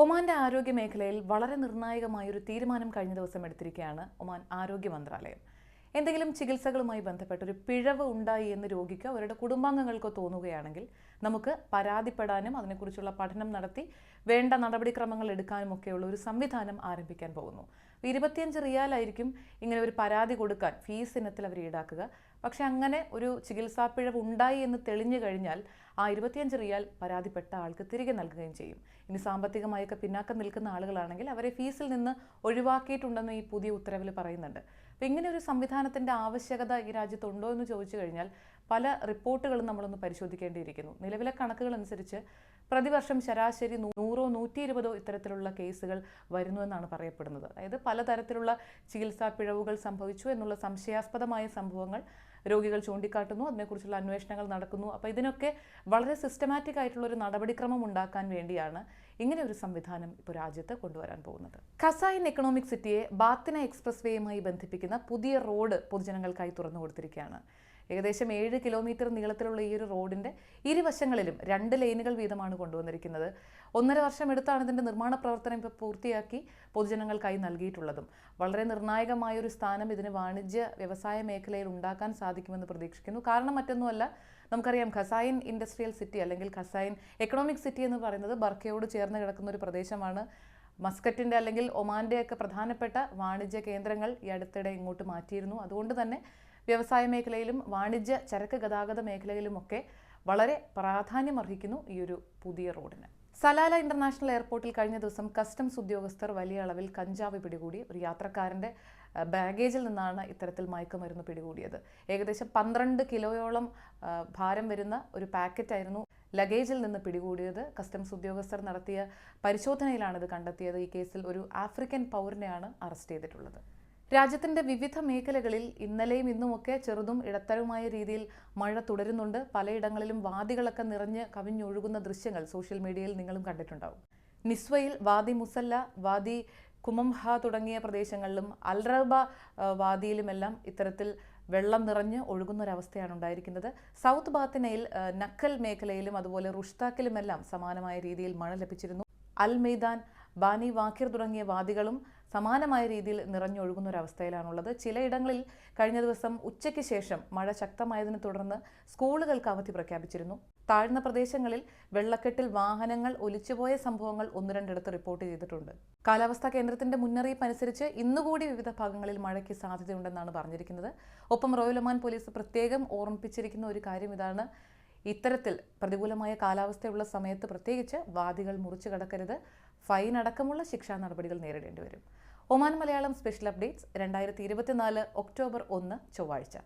ഒമാന്റെ ആരോഗ്യ മേഖലയിൽ വളരെ നിർണായകമായ ഒരു തീരുമാനം കഴിഞ്ഞ ദിവസം എടുത്തിരിക്കുകയാണ് ഒമാൻ ആരോഗ്യ മന്ത്രാലയം. എന്തെങ്കിലും ചികിത്സകളുമായി ബന്ധപ്പെട്ട ഒരു പിഴവ് ഉണ്ടായി എന്ന് രോഗിക്ക് അവരുടെ കുടുംബാംഗങ്ങൾക്കോ തോന്നുകയാണെങ്കിൽ നമുക്ക് പരാതിപ്പെടാനും അതിനെക്കുറിച്ചുള്ള പഠനം നടത്തി വേണ്ട നടപടിക്രമങ്ങൾ എടുക്കാനും ഒക്കെയുള്ള ഒരു സംവിധാനം ആരംഭിക്കാൻ പോകുന്നു. ഇരുപത്തിയഞ്ച് റിയാലായിരിക്കും ഇങ്ങനെ ഒരു പരാതി കൊടുക്കാൻ ഫീസ് ഇനത്തിൽ അവർ ഈടാക്കുക. പക്ഷെ അങ്ങനെ ഒരു ചികിത്സാ പിഴവ് ഉണ്ടായി എന്ന് തെളിഞ്ഞു കഴിഞ്ഞാൽ ആ ഇരുപത്തിയഞ്ച് റിയാൽ പരാതിപ്പെട്ട ആൾക്ക് തിരികെ നൽകുകയും ചെയ്യും. ഇനി സാമ്പത്തികമായൊക്കെ പിന്നാക്കം നിൽക്കുന്ന ആളുകളാണെങ്കിൽ അവരെ ഫീസിൽ നിന്ന് ഒഴിവാക്കിയിട്ടുണ്ടെന്ന് ഈ പുതിയ ഉത്തരവിൽ പറയുന്നുണ്ട്. അപ്പോൾ ഇങ്ങനെ ഒരു സംവിധാനത്തിന്റെ ആവശ്യകത ഈ രാജ്യത്തുണ്ടോ എന്ന് ചോദിച്ചു കഴിഞ്ഞാൽ പല റിപ്പോർട്ടുകളും നമ്മളൊന്ന് പരിശോധിക്കേണ്ടിയിരിക്കുന്നു. നിലവിലെ കണക്കുകൾ അനുസരിച്ച് പ്രതിവർഷം ശരാശരി നൂറോ നൂറ്റി ഇരുപതോ ഇത്തരത്തിലുള്ള കേസുകൾ വരുന്നുവെന്നാണ് പറയപ്പെടുന്നത്. അതായത് പലതരത്തിലുള്ള ചികിത്സാ പിഴവുകൾ സംഭവിച്ചു എന്നുള്ള സംശയാസ്പദമായ സംഭവങ്ങൾ രോഗികൾ ചൂണ്ടിക്കാട്ടുന്നു അതിനെക്കുറിച്ചുള്ള അന്വേഷണങ്ങൾ നടക്കുന്നു. അപ്പോൾ ഇതിനൊക്കെ വളരെ സിസ്റ്റമാറ്റിക് ആയിട്ടുള്ള ഒരു നടപടിക്രമം ഉണ്ടാക്കാൻ വേണ്ടിയാണ് ഇങ്ങനെ ഒരു സംവിധാനം ഇപ്പോൾ രാജ്യത്ത് കൊണ്ടുവരാൻ പോകുന്നത്. കസായൻ എക്കണോമിക് സിറ്റിയെ ബാത്തിന എക്സ്പ്രസ് വേയുമായി ബന്ധിപ്പിക്കുന്ന പുതിയ റോഡ് പൊതുജനങ്ങൾക്കായി തുറന്നു കൊടുത്തിരിക്കുകയാണ്. ഏകദേശം ഏഴ് കിലോമീറ്റർ നീളത്തിലുള്ള ഈ ഒരു റോഡിന്റെ ഇരുവശങ്ങളിലും രണ്ട് ലൈനുകൾ വീതമാണ് കൊണ്ടുവന്നിരിക്കുന്നത്. ഒന്നര വർഷം എടുത്താണ് ഇതിന്റെ നിർമ്മാണ പ്രവർത്തനം ഇപ്പോൾ പൂർത്തിയാക്കി പൊതുജനങ്ങൾക്കായി നൽകിയിട്ടുള്ളതും. വളരെ നിർണായകമായ ഒരു സ്ഥാനം ഇതിന് വാണിജ്യ വ്യവസായ മേഖലയിൽ ഉണ്ടാക്കാൻ സാധിക്കുമെന്ന് പ്രതീക്ഷിക്കുന്നു. കാരണം മറ്റൊന്നുമല്ല നമുക്കറിയാം ഖസായൻ ഇൻഡസ്ട്രിയൽ സിറ്റി അല്ലെങ്കിൽ ഖസായൻ എക്കണോമിക് സിറ്റി എന്ന് പറയുന്നത് ബർക്കയോട് ചേർന്ന് കിടക്കുന്ന ഒരു പ്രദേശമാണ്. മസ്കറ്റിന്റെ അല്ലെങ്കിൽ ഒമാന്റെ ഒക്കെ പ്രധാനപ്പെട്ട വാണിജ്യ കേന്ദ്രങ്ങൾ ഈ അടുത്തിടെ ഇങ്ങോട്ട് മാറ്റിയിരുന്നു. അതുകൊണ്ട് തന്നെ വ്യവസായ മേഖലയിലും വാണിജ്യ ചരക്ക് ഗതാഗത മേഖലയിലുമൊക്കെ വളരെ പ്രാധാന്യം അർഹിക്കുന്നു ഈ ഒരു പുതിയ റോഡിന്. സലാല ഇന്റർനാഷണൽ എയർപോർട്ടിൽ കഴിഞ്ഞ ദിവസം കസ്റ്റംസ് ഉദ്യോഗസ്ഥർ വലിയ അളവിൽ കഞ്ചാവ് പിടികൂടി. ഒരു യാത്രക്കാരന്റെ ബാഗേജിൽ നിന്നാണ് ഇത്തരത്തിൽ മയക്കുമരുന്ന് പിടികൂടിയത്. ഏകദേശം പന്ത്രണ്ട് കിലോയോളം ഭാരം വരുന്ന ഒരു പാക്കറ്റായിരുന്നു ലഗേജിൽ നിന്ന് പിടികൂടിയത്. കസ്റ്റംസ് ഉദ്യോഗസ്ഥർ നടത്തിയ പരിശോധനയിലാണ് ഇത് കണ്ടെത്തിയത്. ഈ കേസിൽ ഒരു ആഫ്രിക്കൻ പൗരനെയാണ് അറസ്റ്റ് ചെയ്തിട്ടുള്ളത്. രാജ്യത്തിന്റെ വിവിധ മേഖലകളിൽ ഇന്നലെയും ഇന്നുമൊക്കെ ചെറുതും ഇടത്തരവുമായ രീതിയിൽ മഴ തുടരുന്നുണ്ട്. പലയിടങ്ങളിലും വാദികളൊക്കെ നിറഞ്ഞ് കവിഞ്ഞൊഴുകുന്ന ദൃശ്യങ്ങൾ സോഷ്യൽ മീഡിയയിൽ നിങ്ങളും കണ്ടിട്ടുണ്ടാവും. നിസ്വയിൽ വാദി മുസല്ല വാദി കുമംഹ തുടങ്ങിയ പ്രദേശങ്ങളിലും അൽറബ വാദിയിലുമെല്ലാം ഇത്തരത്തിൽ വെള്ളം നിറഞ്ഞ് ഒഴുകുന്നൊരവസ്ഥയാണ് ഉണ്ടായിരിക്കുന്നത്. സൗത്ത് ബാത്തിനയിൽ നക്കൽ മേഖലയിലും അതുപോലെ റുഷ്താക്കിലുമെല്ലാം സമാനമായ രീതിയിൽ മഴ ലഭിച്ചിരുന്നു. അൽ മെയ്ദാൻ ബാനി വാക്കിർ തുടങ്ങിയ വാദികളും സമാനമായ രീതിയിൽ നിറഞ്ഞൊഴുകുന്ന ഒരവസ്ഥയിലാണുള്ളത് ചിലയിടങ്ങളിൽ കഴിഞ്ഞ ദിവസം ഉച്ചയ്ക്ക് ശേഷം മഴ ശക്തമായതിനെ തുടർന്ന് സ്കൂളുകൾക്ക് അവധി പ്രഖ്യാപിച്ചിരുന്നു. താഴ്ന്ന പ്രദേശങ്ങളിൽ വെള്ളക്കെട്ടിൽ വാഹനങ്ങൾ ഒലിച്ചുപോയ സംഭവങ്ങൾ ഒന്ന് രണ്ടിടത്ത് റിപ്പോർട്ട് ചെയ്തിട്ടുണ്ട്. കാലാവസ്ഥാ കേന്ദ്രത്തിന്റെ മുന്നറിയിപ്പ് അനുസരിച്ച് ഇന്നുകൂടി വിവിധ ഭാഗങ്ങളിൽ മഴയ്ക്ക് സാധ്യതയുണ്ടെന്നാണ് പറഞ്ഞിരിക്കുന്നത്. ഒപ്പം റോയൽ ഒമാൻ പോലീസ് പ്രത്യേകം ഓർമ്മിപ്പിച്ചിരിക്കുന്ന ഒരു കാര്യം ഇതാണ്. ഇത്തരത്തിൽ പ്രതികൂലമായ കാലാവസ്ഥയുള്ള സമയത്ത് പ്രത്യേകിച്ച് വാദികൾ മുറിച്ചു കടക്കരുത്. ഫൈൻ അടക്കമുള്ള ശിക്ഷാ നടപടികൾ നേരിടേണ്ടി വരും. ഒമാൻ മലയാളം സ്പെഷ്യൽ അപ്ഡേറ്റ്സ് രണ്ടായിരത്തി ഇരുപത്തിനാല് ഒക്ടോബർ ഒന്ന് ചൊവ്വാഴ്ച.